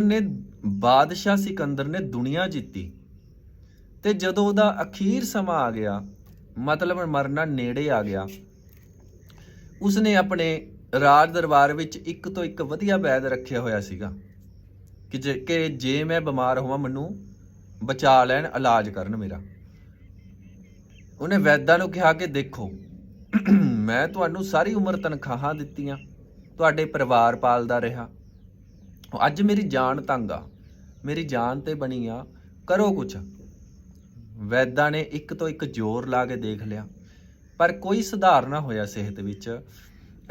ਨੇ ਬਾਦਸ਼ਾਹ ਸਿਕੰਦਰ ਨੇ ਦੁਨੀਆ ਜਿੱਤੀ ਤੇ ਜਦੋਂ ਉਹਦਾ ਅਖੀਰ ਸਮਾਂ ਆ ਗਿਆ, ਮਤਲਬ ਮਰਨਾ ਨੇੜੇ ਆ ਗਿਆ, ਉਸਨੇ ਆਪਣੇ ਰਾਜ ਦਰਬਾਰ ਵਿੱਚ ਇੱਕ ਤੋਂ ਇੱਕ ਵਧੀਆ ਵੈਦ ਰੱਖਿਆ ਹੋਇਆ ਸੀਗਾ ਕਿ ਜੇ ਕਿ ਜੇ ਮੈਂ ਬਿਮਾਰ ਹੋਵਾਂ, ਮੈਨੂੰ ਬਚਾ ਲੈਣ, ਇਲਾਜ ਕਰਨ ਮੇਰਾ। ਉਹਨੇ ਵੈਦਾਂ ਨੂੰ ਕਿਹਾ ਕਿ ਦੇਖੋ, ਮੈਂ ਤੁਹਾਨੂੰ ਸਾਰੀ ਉਮਰ ਤਨਖਾਹਾਂ ਦਿੱਤੀਆਂ, ਤੁਹਾਡੇ ਪਰਿਵਾਰ ਪਾਲਦਾ ਰਿਹਾ ਅੱਜ ਮੇਰੀ ਜਾਨ ਤੰਗ ਆ। ਮੇਰੀ ਜਾਨ ਤੇ ਬਣੀ ਆ, ਕਰੋ ਕੁਛ। ਵੈਦਾਂ ਨੇ ਇੱਕ ਤੋਂ ਇੱਕ ਜ਼ੋਰ ਲਾ ਕੇ ਦੇਖ ਲਿਆ। ਪਰ ਕੋਈ ਸੁਧਾਰ ਨਾ ਹੋਇਆ ਸਿਹਤ ਵਿੱਚ।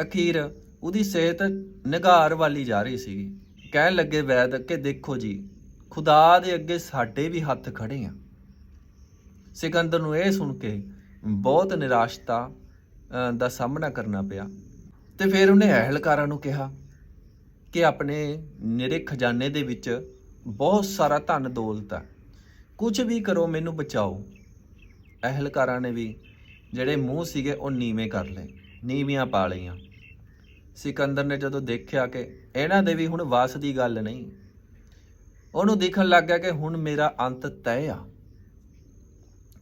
ਅਖੀਰ ਉਹਦੀ ਸਿਹਤ ਨਿਗਾਰ ਵਾਲੀ ਜਾ ਰਹੀ ਸੀਗੀ। ਕਹਿਣ ਲੱਗੇ ਵੈਦ ਕਿ ਦੇਖੋ ਜੀ, ਖੁਦਾ ਦੇ ਅੱਗੇ ਸਾਡੇ ਵੀ ਹੱਥ ਖੜੇ ਆ। ਸਿਕੰਦਰ ਨੂੰ ਇਹ ਸੁਣ ਕੇ ਬਹੁਤ ਨਿਰਾਸ਼ਤਾ ਦਾ ਸਾਹਮਣਾ ਕਰਨਾ ਪਿਆ। ਤੇ ਫਿਰ ਉਹਨੇ ਅਹਿਲਕਾਰਾਂ ਨੂੰ ਕਿਹਾ ਕਿ ਆਪਣੇ ਨਿਰੇ ਖਜ਼ਾਨੇ ਦੇ ਵਿੱਚ ਬਹੁਤ ਸਾਰਾ ਧਨ ਦੌਲਤ ਹੈ ਕੁਝ ਵੀ ਕਰੋ, ਮੈਨੂੰ ਬਚਾਓ। ਅਹਿਲਕਾਰਾਂ ਨੇ ਵੀ ਜਿਹੜੇ ਮੂੰਹ ਸੀਗੇ, ਉਹ ਨੀਵੇਂ ਕਰ ਲਏ। ਨੀਵੀਆਂ ਪਾ ਲਈਆਂ। ਸਿਕੰਦਰ ਨੇ ਜਦੋਂ ਦੇਖਿਆ ਕਿ ਇਹਨਾਂ ਦੇ ਵੀ ਹੁਣ ਵਾਸ ਦੀ ਗੱਲ ਨਹੀਂ, ਉਹਨੂੰ ਦੇਖਣ ਲੱਗ ਗਿਆ ਕਿ ਹੁਣ ਮੇਰਾ ਅੰਤ ਤੈਅ ਆ।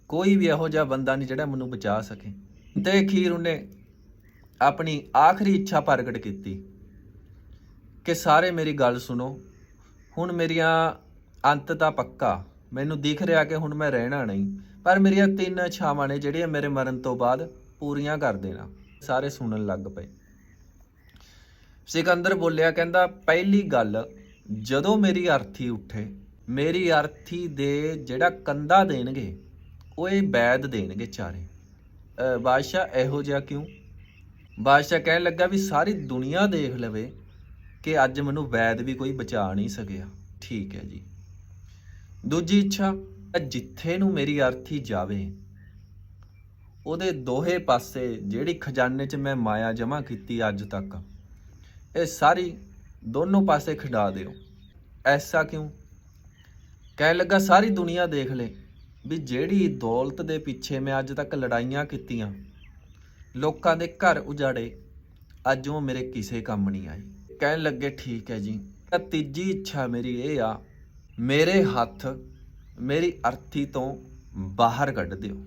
ਕੋਈ ਵੀ ਇਹੋ ਜਿਹਾ ਬੰਦਾ ਨਹੀਂ ਜਿਹੜਾ ਮੈਨੂੰ ਬਚਾ ਸਕੇ। ਤੇ ਅਖੀਰ ਉਹਨੇ ਆਪਣੀ ਆਖਰੀ ਇੱਛਾ ਪ੍ਰਗਟ ਕੀਤੀ। ਕਿ ਸਾਰੇ ਮੇਰੀ ਗੱਲ ਸੁਣੋ। ਹੁਣ ਮੇਰੀਆਂ ਅੰਤ ਤਾਂ ਪੱਕਾ। ਮੈਨੂੰ ਦਿਖ ਰਿਹਾ ਕਿ ਹੁਣ ਮੈਂ ਰਹਿਣਾ ਨਹੀਂ। ਪਰ ਮੇਰੀਆਂ ਤਿੰਨ ਇੱਛਾਵਾਂ ਨੇ ਜਿਹੜੀਆਂ ਮੇਰੇ ਮਰਨ ਤੋਂ ਬਾਅਦ ਪੂਰੀਆਂ ਕਰ ਦੇਣਾ। ਸਾਰੇ ਸੁਣਨ ਲੱਗ ਪਏ। ਸਿਕੰਦਰ ਬੋਲਿਆ, ਕਹਿੰਦਾ, ਪਹਿਲੀ ਗੱਲ, ਜਦੋਂ ਮੇਰੀ ਅਰਥੀ ਉੱਠੇ, ਮੇਰੀ ਅਰਥੀ ਦੇ ਜਿਹੜਾ ਕੰਦਾ ਦੇਣਗੇ, ਉਹ ਇਹ ਵੈਦ ਦੇਣਗੇ ਚਾਰੇ। ਬਾਦਸ਼ਾਹ ਇਹੋ ਜਿਹਾ ਕਿਉਂ? ਬਾਦਸ਼ਾਹ ਕਹਿਣ ਲੱਗਾ ਵੀ ਸਾਰੀ ਦੁਨੀਆ ਦੇਖ ਲਵੇ ਕਿ ਅੱਜ ਮੈਨੂੰ ਵੈਦ ਵੀ ਕੋਈ ਬਚਾ ਨਹੀਂ ਸਕਿਆ। ਠੀਕ ਹੈ ਜੀ। ਦੂਜੀ ਇੱਛਾ ਜਿੱਥੇ ਨੂੰ ਮੇਰੀ ਅਰਥੀ ਜਾਵੇ, ਉਹਦੇ ਦੋਹੇ ਪਾਸੇ ਜਿਹੜੀ ਖਜ਼ਾਨੇ 'ਚ ਮੈਂ ਮਾਇਆ ਜਮ੍ਹਾਂ ਕੀਤੀ ਅੱਜ ਤੱਕ, ਇਹ ਸਾਰੀ ਦੋਨੋਂ ਪਾਸੇ ਖਿਡਾ ਦਿਓ। ਐਸਾ ਕਿਉਂ? ਕਹਿਣ ਲੱਗਾ ਸਾਰੀ ਦੁਨੀਆ ਦੇਖ ਲੈ ਵੀ ਜਿਹੜੀ ਦੌਲਤ ਦੇ ਪਿੱਛੇ ਮੈਂ ਅੱਜ ਤੱਕ ਲੜਾਈਆਂ ਕੀਤੀਆਂ, ਲੋਕਾਂ ਦੇ ਘਰ ਉਜਾੜੇ, ਅੱਜ ਉਹ ਮੇਰੇ ਕਿਸੇ ਕੰਮ ਨਹੀਂ ਆਈ ਕਹਿਣ ਲੱਗੇ, ਠੀਕ ਹੈ ਜੀ। ਤਾਂ ਤੀਜੀ ਇੱਛਾ ਮੇਰੀ ਇਹ ਆ, ਮੇਰੇ ਹੱਥ, ਮੇਰੀ ਅਰਥੀ ਤੋਂ ਬਾਹਰ ਕੱਢ ਦਿਓ।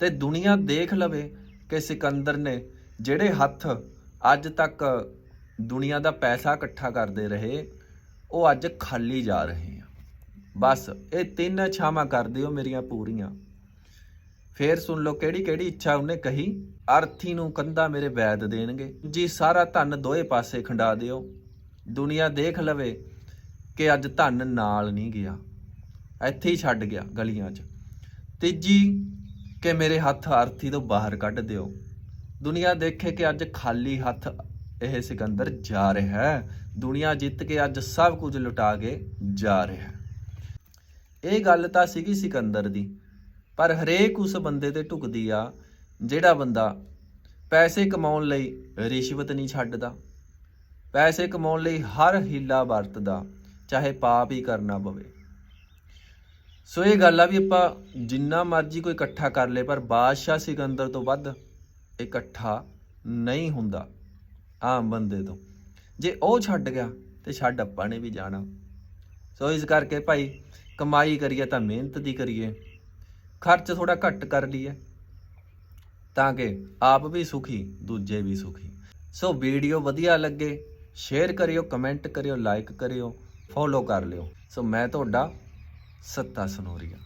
ਤੇ ਦੁਨੀਆ ਦੇਖ ਲਵੇ ਕਿ ਸਿਕੰਦਰ ਨੇ ਜਿਹੜੇ ਹੱਥ ਅੱਜ ਤੱਕ ਦੁਨੀਆ ਦਾ ਪੈਸਾ ਇਕੱਠਾ ਕਰਦੇ ਰਹੇ, ਉਹ ਅੱਜ ਖਾਲੀ ਜਾ ਰਹੇ ਆ। ਬਸ ਇਹ ਤਿੰਨ ਇੱਛਾਵਾਂ ਕਰ ਦਿਓ ਮੇਰੀਆਂ ਪੂਰੀਆਂ। ਫੇਰ ਸੁਣ ਲਓ ਕਿਹੜੀ ਕਿਹੜੀ ਇੱਛਾ ਉਹਨੇ ਕਹੀ। ਅਰਥੀ ਨੂੰ ਕੰਧਾ ਮੇਰੇ ਵੈਦ ਦੇਣਗੇ। ਜੀ ਸਾਰਾ ਧਨ ਦੋਏ ਪਾਸੇ ਖੰਡਾ ਦਿਓ। ਦੁਨੀਆ ਦੇਖ ਲਵੇ ਕਿ ਅੱਜ ਧਨ ਨਾਲ ਨਹੀਂ ਗਿਆ। ਇੱਥੇ ਹੀ ਛੱਡ ਗਿਆ ਗਲੀਆਂ 'ਚ। ਤੀਜੀ ਕਿ ਮੇਰੇ ਹੱਥ ਅਰਥੀ ਤੋਂ ਬਾਹਰ ਕੱਢ ਦਿਓ। ਦੁਨੀਆ ਦੇਖੇ ਕਿ ਅੱਜ ਖਾਲੀ ਹੱਥ ਇਹ ਸਿਕੰਦਰ ਜਾ ਰਿਹਾ ਹੈ। ਦੁਨੀਆ ਜਿੱਤ ਕੇ ਅੱਜ ਸਭ ਕੁਝ ਲੁਟਾ ਕੇ ਜਾ ਰਿਹਾ ਹੈ। ਇਹ ਗੱਲ ਤਾਂ ਸੀਗੀ ਸਿਕੰਦਰ ਦੀ। ਪਰ ਹਰੇਕ ਉਸ ਬੰਦੇ ਤੇ ਢੁਕਦੀ ਆ ਜਿਹੜਾ ਬੰਦਾ ਪੈਸੇ ਕਮਾਉਣ ਲਈ ਰਿਸ਼ਵਤ ਨਹੀਂ ਛੱਡਦਾ, ਪੈਸੇ ਕਮਾਉਣ ਲਈ ਹਰ ਹੀਲਾ ਵਰਤਦਾ, ਚਾਹੇ ਪਾਪ ਹੀ ਕਰਨਾ ਪਵੇ। ਸੋ ਇਹ ਗੱਲ ਆ ਵੀ ਆਪਾਂ ਜਿੰਨਾ ਮਰਜ਼ੀ ਕੋਈ ਇਕੱਠਾ ਕਰ ਲੇ, ਪਰ ਬਾਦਸ਼ਾਹ ਸਿਕੰਦਰ ਤੋਂ ਵੱਧ ਇਕੱਠਾ ਨਹੀਂ ਹੁੰਦਾ ਆਮ ਬੰਦੇ ਤੋਂ। ਜੇ ਉਹ ਛੱਡ ਗਿਆ ਤੇ ਛੱਡ ਆਪਾਂ ਨੇ ਵੀ ਜਾਣਾ। ਸੋ ਇਸ ਕਰਕੇ ਭਾਈ ਕਮਾਈ ਕਰੀਏ ਤਾਂ ਮਿਹਨਤ ਦੀ ਕਰੀਏ। ਖਰਚ ਥੋੜਾ ਘੱਟ ਕਰ ਲਈਏ ਤਾਂ ਕਿ ਆਪ ਵੀ ਸੁਖੀ, ਦੂਜੇ ਵੀ ਸੁਖੀ। ਸੋ ਵੀਡੀਓ ਵਧੀਆ ਲੱਗੇ ਸ਼ੇਅਰ ਕਰਿਓ ਕਮੈਂਟ ਕਰਿਓ ਲਾਈਕ ਕਰਿਓ ਫੋਲੋ ਕਰ ਲਿਓ। ਸੋ ਮੈਂ ਤੁਹਾਡਾ ਸੱਤਾ ਸਨੋਰੀਆ।